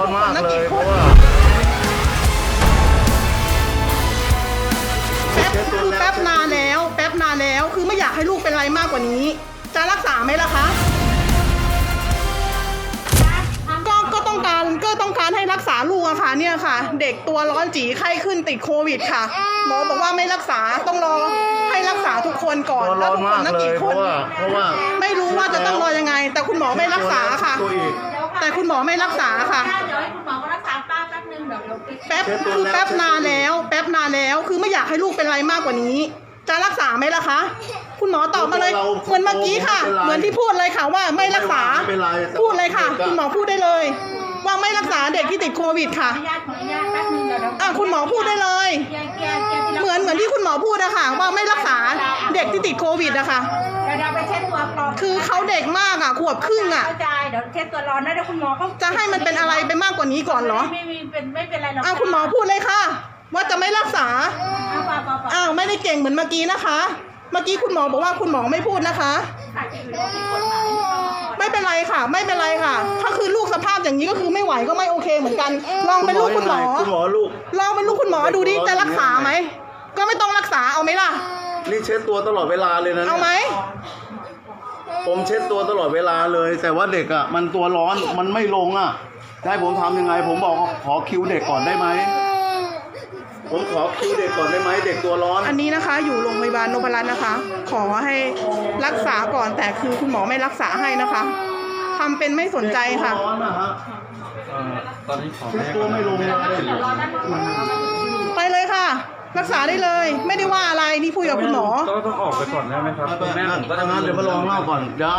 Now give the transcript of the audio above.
ร้อนมากเลยเพราะว่าแป๊บคือแป๊บนานแล้ว แป๊บนานแล้วคือไม่อยากให้ลูกเป็นอะไรมากกว่านี้ จะรักษาไหมล่ะคะก็ก็ต้องการก็ต้องการให้รักษาลูกอะค่ะเนี่ยค่ะ เด็กตัวร้อนจีไข้ขึ้นติดโควิดค่ะหมอบอกว่าไม่รักษาต้องรอให้รักษาทุกคนก่อนตัวแล้ร้วอนทุกคมานกนักเลยกี่เพคนราะว่าเพราะว่าไม่รู้ว่าจะต้องรอยังไง แต่คุณหมอไม่รักษาค่ะตัวอีก แต่คุณหมอไม่รักษาค่ะ เดี๋ยวให้คุณหมอมารักษาป้าแป๊บนึงเดี๋ยวเดี๋ยวปิดแป๊บเช็ดตัวคือแล้วแป๊บเช็ดตัวนานแล้ว แป๊บนานแล้วคือไม่อยากให้ลูกเป็นอะไรมากกว่านี้ จะรักษาไหมล่ะคะ คุณหมอตอบมาเลยเราเหมือนเมื่อกี้ค่ะ ไม่เป็นไร เหมือนที่พูดเลยค่ะว่าไม่รักษาไม่เป็นไรแต่พูดเลยค่ะเด็กอะคุณหมอพูดได้เลย ว่าไม่รักษาเด็กที่ติดโควิดค่ะขออนุญาตขออนุญาตแป๊บนึงเดี๋ยวเดี๋ยวอะคุณหมอพูดได้เลยเคลียร์เคลียร์เคลียร์ทีละเหมือนเหมือนที่คุณหมอพูดอะค่ะว่าไม่รักษาเด็กที่ติดโควิดอะค่ะ เดี๋ยวเดี๋ยวไป เช็ดตัวกรอนคือเขาเด็กมากอะขวบครึ่งอะเข้าใจเดี๋ยวเช็ดตัวร้อนนะเดี๋ยวคุณหมอเขาจะให้มันเป็นอะไรไปมากกว่านี้ก่อนเหรอ ไม่มีเป็นไม่เป็นไรหรอกอ้าวคุณหมอพูดเลยค่ะ ว่าจะไม่รักษา เอาเปล่าเปล่าเปล่าอ้าวไม่ได้เก่งเหมือนเมื่อกี้นะคะ เมื่อกี้คุณหมอบอกว่าคุณหมอไม่พูดนะคะอาจจะอยู่ในผิดกฎหมายไม่เป็นไรค่ะ ไม่เป็นไรค่ะ ถ้าคือลูกสภาพอย่างนี้ก็คือไม่ไหวก็ไม่โอเคเหมือนกัน ลองเป็นลูกคุณหมอ คุณหมอลูก ลองเป็นลูกคุณหมอดูดิจะรักษาไหม ก็ไม่ต้องรักษาเอาไหมล่ะ นี่เช็ดตัวตลอดเวลาเลยนะเอาไหม ผมเช็ดตัวตลอดเวลาเลย แต่ว่าเด็กอะ มันตัวร้อนมันไม่ลงอะจะให้ผมทำยังไง ผมบอกขอคิวเด็กก่อนได้ไหมผมขอคิวเด็กก่อนได้ไหมเด็กตัวร้อน อันนี้นะคะอยู่โรงพยาบาลนพรัตน์นะคะ ขอให้รักษาก่อนแต่คือคุณหมอไม่รักษาให้นะคะทำเป็นไม่สนใจค่ะ เด็กตัวร้อนนะฮะเอ่อตอนนี้ขอเช็ดตัวไม่ลงเลย ไปเลยค่ะ รักษาได้เลย ไม่ได้ว่าอะไรนี่พูดกับคุณหมอ ก็ต้องออกไปก่อนได้ไหมครับไปคุณไปแม่ผมก็ถ้างั้นเดี๋ยวมาลองเล่าก่อนเดี๋ยว